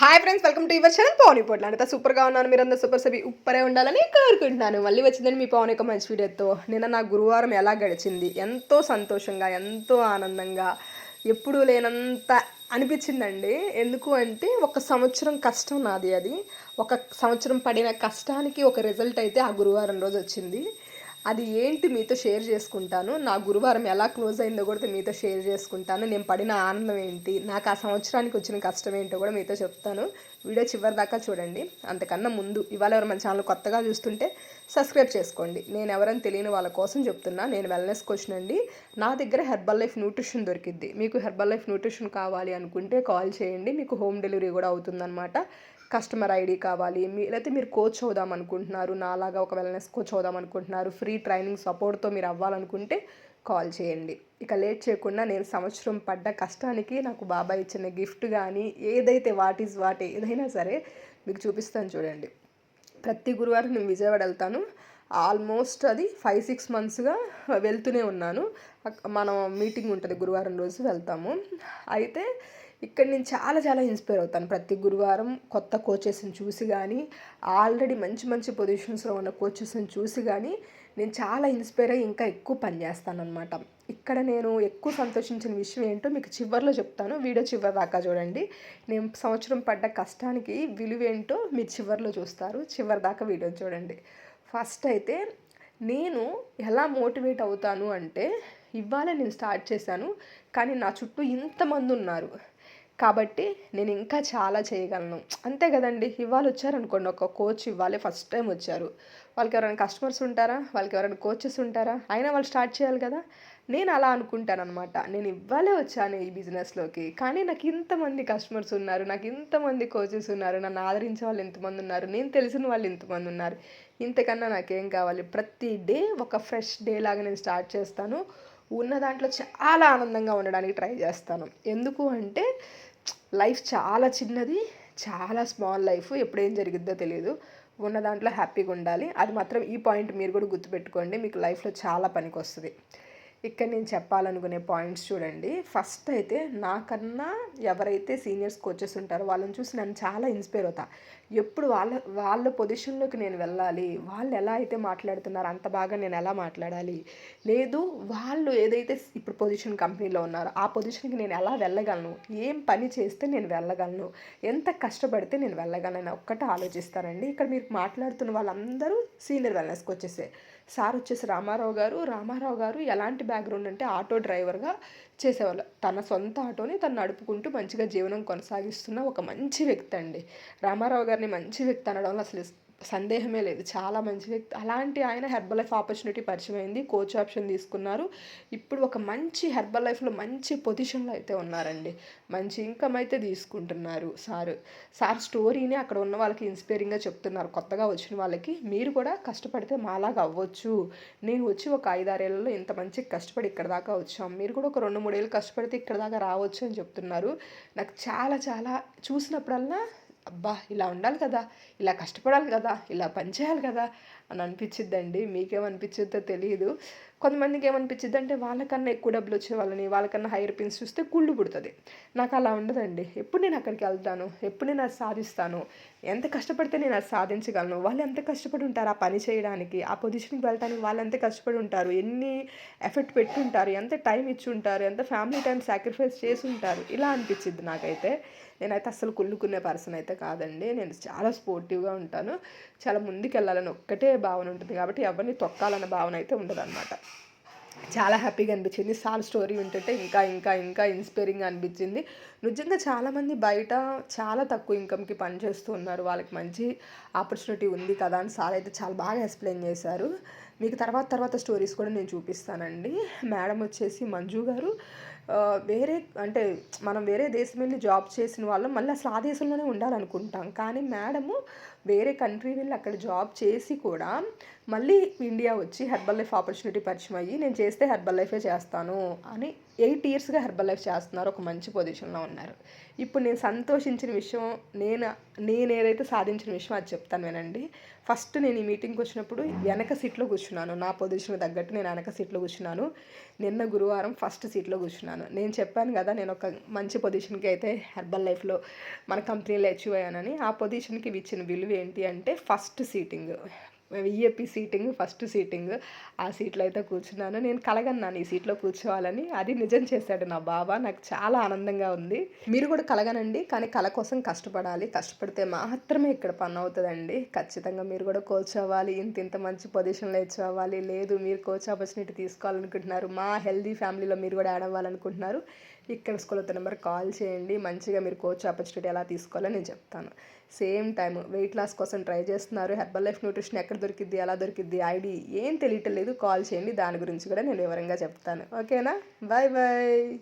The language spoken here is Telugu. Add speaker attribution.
Speaker 1: Hi friends welcome to your channel Pavan ఇప్పుడు అంతా సూపర్గా ఉన్నాను మీరు అందరూ సూపర్ సభి ఉప్పరే ఉండాలని కోరుకుంటున్నాను. మళ్ళీ వచ్చిందని మీ పవన్ యొక్క మంచి వీడియోతో నిన్న నా గురువారం ఎలా గడిచింది? ఎంతో సంతోషంగా ఎంతో ఆనందంగా ఎప్పుడూ లేనంత అనిపించిందండి. ఎందుకు అంటే ఒక సంవత్సరం కష్టం నాది అది. ఒక సంవత్సరం పడిన కష్టానికి ఒక రిజల్ట్ అయితే ఆ గురువారం రోజు వచ్చింది. అది ఏంటి మీతో షేర్ చేసుకుంటాను? నా గురువారం ఎలా క్లోజ్ అయిందో కూడా మీతో షేర్ చేసుకుంటాను. నేను పడిన ఆనందం ఏంటి? నాకు ఆ సంవత్సరానికి వచ్చిన కష్టం ఏంటో కూడా మీతో చెప్తాను. వీడియో చివరి దాకా చూడండి. అంతకన్నా ముందు ఇవాళ ఎవరు మన ఛానల్ కొత్తగా చూస్తుంటే సబ్స్క్రైబ్ చేసుకోండి. నేను ఎవరైనా తెలియని వాళ్ళ కోసం చెప్తున్నా. నేను వెల్నెస్ కోచ్ అండి. నా దగ్గర హెర్బల్ లైఫ్ న్యూట్రిషన్ దొరికిద్ది. మీకు హెర్బల్ లైఫ్ న్యూట్రిషన్ కావాలి అనుకుంటే కాల్ చేయండి. మీకు హోమ్ డెలివరీ కూడా అవుతుందన్నమాట. కస్టమర్ ఐడి కావాలి మీ లేకపోతే మీరు కోచ్ అవుదాం అనుకుంటున్నారు నాలాగా ఒక వెల్నెస్ కోచ్ అవుదాం అనుకుంటున్నారు ఫ్రీ ట్రైనింగ్ సపోర్ట్తో మీరు అవ్వాలనుకుంటే కాల్ చేయండి. ఇక లేట్ చేయకుండా నేను సంవత్సరం పడ్డ కష్టానికి నాకు బాబాయ్ ఇచ్చిన గిఫ్ట్ కానీ ఏదైతే వాట్ ఈజ్ వాట్ ఏదైనా సరే మీకు చూపిస్తాను చూడండి. ప్రతి గురువారం నేను విజయవాడ వెళ్తాను. ఆల్మోస్ట్ అది ఫైవ్ సిక్స్ మంత్స్గా వెళ్తూనే ఉన్నాను. మనం మీటింగ్ ఉంటుంది గురువారం రోజు వెళ్తాము. అయితే ఇక్కడ నేను చాలా చాలా ఇన్స్పైర్ అవుతాను. ప్రతి గురువారం కొత్త కోచెస్ని చూసి కానీ ఆల్రెడీ మంచి మంచి పొజిషన్స్లో ఉన్న కోచెస్ని చూసి కానీ నేను చాలా ఇన్స్పైర్ అయ్యి ఇంకా ఎక్కువ పని చేస్తాను అనమాట ఇక్కడ నేను ఎక్కువ సంతోషించిన విషయం ఏంటో మీకు చివరిలో చెప్తాను. వీడియో చివరి దాకా చూడండి. నేను సంవత్సరం పడ్డ కష్టానికి విలువేంటో మీరు చివరిలో చూస్తారు. చివరి దాకా వీడియో చూడండి. ఫస్ట్ అయితే నేను ఎలా మోటివేట్ అవుతాను అంటే ఇవాళ నేను స్టార్ట్ చేశాను కానీ నా చుట్టూ ఇంతమంది ఉన్నారు. కాబట్టి నేను ఇంకా చాలా చేయగలను. అంతే కదండి. ఇవాళ వచ్చారనుకోండి ఒక కోచ్ ఇవ్వాలి. ఫస్ట్ టైం వచ్చారు. వాళ్ళకి ఎవరైనా కస్టమర్స్ ఉంటారా? వాళ్ళకి ఎవరైనా కోచెస్ ఉంటారా? అయినా వాళ్ళు స్టార్ట్ చేయాలి కదా? నేను అలా అనుకుంటాను అనమాట నేను ఇవ్వాలే వచ్చాను ఈ బిజినెస్లోకి కానీ నాకు ఇంతమంది కస్టమర్స్ ఉన్నారు. నాకు ఇంతమంది కోచెస్ ఉన్నారు. నన్ను ఆదరించే వాళ్ళు ఇంతమంది ఉన్నారు. నేను తెలిసిన వాళ్ళు ఇంతమంది ఉన్నారు. ఇంతకన్నా నాకేం కావాలి? ప్రతి డే ఒక ఫ్రెష్ డే లాగా నేను స్టార్ట్ చేస్తాను. ఉన్న దాంట్లో చాలా ఆనందంగా ఉండడానికి ట్రై చేస్తాను. ఎందుకు అంటే లైఫ్ చాలా చిన్నది చాలా స్మాల్ లైఫ్. ఎప్పుడేం జరిగిద్దో తెలియదు ఉన్న దాంట్లో హ్యాపీగా ఉండాలి. అది మాత్రం ఈ పాయింట్ మీరు కూడా గుర్తుపెట్టుకోండి. మీకు లైఫ్లో చాలా పనికి వస్తుంది ఇక్కడ నేను చెప్పాలనుకునే పాయింట్స్ చూడండి. ఫస్ట్ అయితే నాకన్నా ఎవరైతే సీనియర్స్ కోచెస్ ఉంటారో వాళ్ళని చూసి నేను చాలా ఇన్స్పైర్ అవుతా. ఎప్పుడు వాళ్ళ వాళ్ళ పొజిషన్లోకి నేను వెళ్ళాలి వాళ్ళు ఎలా అయితే మాట్లాడుతున్నారో అంత బాగా నేను ఎలా మాట్లాడాలి లేదు వాళ్ళు ఏదైతే ఇప్పుడు పొజిషన్ కంపెనీలో ఉన్నారో ఆ పొజిషన్కి నేను ఎలా వెళ్ళగలను ఏం పని చేస్తే నేను వెళ్ళగలను ఎంత కష్టపడితే నేను వెళ్ళగలను ఒక్కటే ఆలోచిస్తానండి ఇక్కడ మీరు మాట్లాడుతున్న వాళ్ళందరూ సీనియర్ వెల్నెస్కి వచ్చేసే సార్ వచ్చేసి రామారావు గారు రామారావు గారు ఎలాంటి బ్యాక్గ్రౌండ్ అంటే ఆటో డ్రైవర్గా చేసేవాళ్ళు. తన సొంత ఆటోని తను నడుపుకుంటూ మంచిగా జీవనం కొనసాగిస్తున్న ఒక మంచి వ్యక్తి అండి. రామారావు గారిని మంచి వ్యక్తి అనడంలో అసలు సందేహమే లేదు. చాలా మంచి వ్యక్తి. అలాంటి ఆయన హెర్బల్ లైఫ్ ఆపర్చునిటీ పరిచయం అయింది కోచ్ ఆప్షన్ తీసుకున్నారు. ఇప్పుడు ఒక మంచి హెర్బల్ లైఫ్లో మంచి పొజిషన్లో అయితే ఉన్నారండి. మంచి ఇన్కమ్ అయితే తీసుకుంటున్నారు సార్. సార్ స్టోరీని అక్కడ ఉన్న వాళ్ళకి ఇన్స్పైరింగ్గా చెప్తున్నారు. కొత్తగా వచ్చిన వాళ్ళకి. మీరు కూడా కష్టపడితే మాలాగా అవ్వచ్చు. నేను వచ్చి ఒక ఐదారేళ్ళలో ఇంత మంచి కష్టపడి ఇక్కడ దాకా వచ్చాం. మీరు కూడా ఒక రెండు మూడేళ్ళు కష్టపడితే ఇక్కడ దాకా రావచ్చు అని చెప్తున్నారు. నాకు చాలా చాలా చూసినప్పుడల్లా అబ్బా ఇలా ఉండాలి కదా ఇలా కష్టపడాలి కదా ఇలా పని చేయాలి కదా అని అనిపించిద్దండి. మీకేమనిపించిద్దో తెలియదు కొంతమందికి ఏమనిపించింది అంటే వాళ్ళకన్నా ఎక్కువ డబ్బులు వచ్చే వాళ్ళని వాళ్ళకన్నా హైయర్ పిన్స్ చూస్తే కుళ్ళు పుడుతుంది. నాకు అలా ఉండదండి. ఎప్పుడు నేను అక్కడికి వెళ్తాను? ఎప్పుడు నేను అది సాధిస్తాను? ఎంత కష్టపడితే నేను అది సాధించగలను? వాళ్ళు ఎంత కష్టపడి ఉంటారు ఆ పని చేయడానికి? ఆ పొజిషన్కి వెళ్ళడానికి వాళ్ళు ఎంత కష్టపడి ఉంటారు? ఎన్ని ఎఫర్ట్ పెట్టుంటారు? ఎంత టైం ఇచ్చి ఉంటారు ఎంత ఫ్యామిలీ టైం సాక్రిఫైస్ చేసి ఉంటారు ఇలా అనిపించింది నాకైతే. నేనైతే అస్సలు కుళ్ళుకునే పర్సన్ అయితే కాదండి. నేను చాలా స్పోర్టివ్గా ఉంటాను. చాలా ముందుకు వెళ్ళాలని ఒక్కటే భావన ఉంటుంది కాబట్టి ఎవరిని తొక్కాలన్న భావన అయితే ఉండదు చాలా హ్యాపీగా అనిపించింది. సార్ స్టోరీ వింటుంటే ఇంకా ఇంకా ఇంకా ఇన్స్పైరింగ్ అనిపించింది. నిజంగా చాలామంది బయట చాలా తక్కువ ఇన్కమ్కి పనిచేస్తూ ఉన్నారు. వాళ్ళకి మంచి ఆపర్చునిటీ ఉంది కదా అని సార్ అయితే చాలా బాగా ఎక్స్ప్లెయిన్ చేశారు. మీకు తర్వాత తర్వాత స్టోరీస్ కూడా నేను చూపిస్తానండి. మేడం వచ్చేసి మంజు గారు. వేరే అంటే మనం వేరే దేశం వెళ్ళి జాబ్ చేసిన వాళ్ళం మళ్ళీ అసలు ఆ దేశంలోనే ఉండాలనుకుంటాం. కానీ మేడము వేరే కంట్రీ వెళ్ళి అక్కడ జాబ్ చేసి కూడా మళ్ళీ ఇండియా వచ్చి హెర్బల్ లైఫ్ ఆపర్చునిటీ పరిచయం అయ్యి నేను చేస్తే హెర్బల్ లైఫే చేస్తాను అని ఎయిట్ ఇయర్స్గా హెర్బల్ లైఫ్ చేస్తున్నారు ఒక మంచి పొజిషన్లో ఉన్నారు. ఇప్పుడు నేను సంతోషించిన విషయం నేను నేను ఏదైతే సాధించిన విషయం అది చెప్తాను వినండి. ఫస్ట్ నేను ఈ మీటింగ్కి వచ్చినప్పుడు వెనక సీట్లో కూర్చున్నాను. నా పొజిషన్ తగ్గట్టు నేను వెనక సీట్లో కూర్చున్నాను. నిన్న గురువారం ఫస్ట్ సీట్లో కూర్చున్నాను. నేను చెప్పాను కదా నేను ఒక మంచి పొజిషన్కి అయితే హెర్బల్ లైఫ్లో మన కంపెనీలో అచీవ్ అయ్యానని. ఆ పొజిషన్కి ఇచ్చిన విలువ ఏంటి అంటే first seating VIP seating first seating. ఆ సీట్లో అయితే కూర్చున్నాను. నేను కలగన్నాను ఈ సీట్లో కూర్చోవాలని. అది నిజం చేశాడు నా బాబా నాకు చాలా ఆనందంగా ఉంది. మీరు కూడా కలగనండి కానీ కళ కోసం కష్టపడాలి. కష్టపడితే మాత్రమే ఇక్కడ పని అవుతుందండి. ఖచ్చితంగా మీరు కూడా కోచ్ అవ్వాలి. ఇంత ఇంత మంచి పొజిషన్లో ఇచ్చి లేదు మీరు కోచ్ ఆపర్చునిటీ తీసుకోవాలనుకుంటున్నారు. మా హెల్దీ ఫ్యామిలీలో మీరు కూడా యాడ్ అవ్వాలనుకుంటున్నారు. ఇక్కడ స్కూల్ నెంబర్ కాల్ చేయండి మంచిగా మీరు కోచ్ ఆపర్చునిటీ ఎలా తీసుకోవాలో నేను చెప్తాను. సేమ్ టైం వెయిట్ లాస్ కోసం ట్రై చేస్తున్నారు. హెర్బల్ లైఫ్ న్యూట్రిషన్ ఎక్కడ దొరికిద్ది ఎలా దొరికిద్ది ఐడి ఏం తెలియటం లేదు. కాల్ చేయండి దాని గురించి కూడా నేను వివరంగా చెప్తాను. ఓకేనా? Bye bye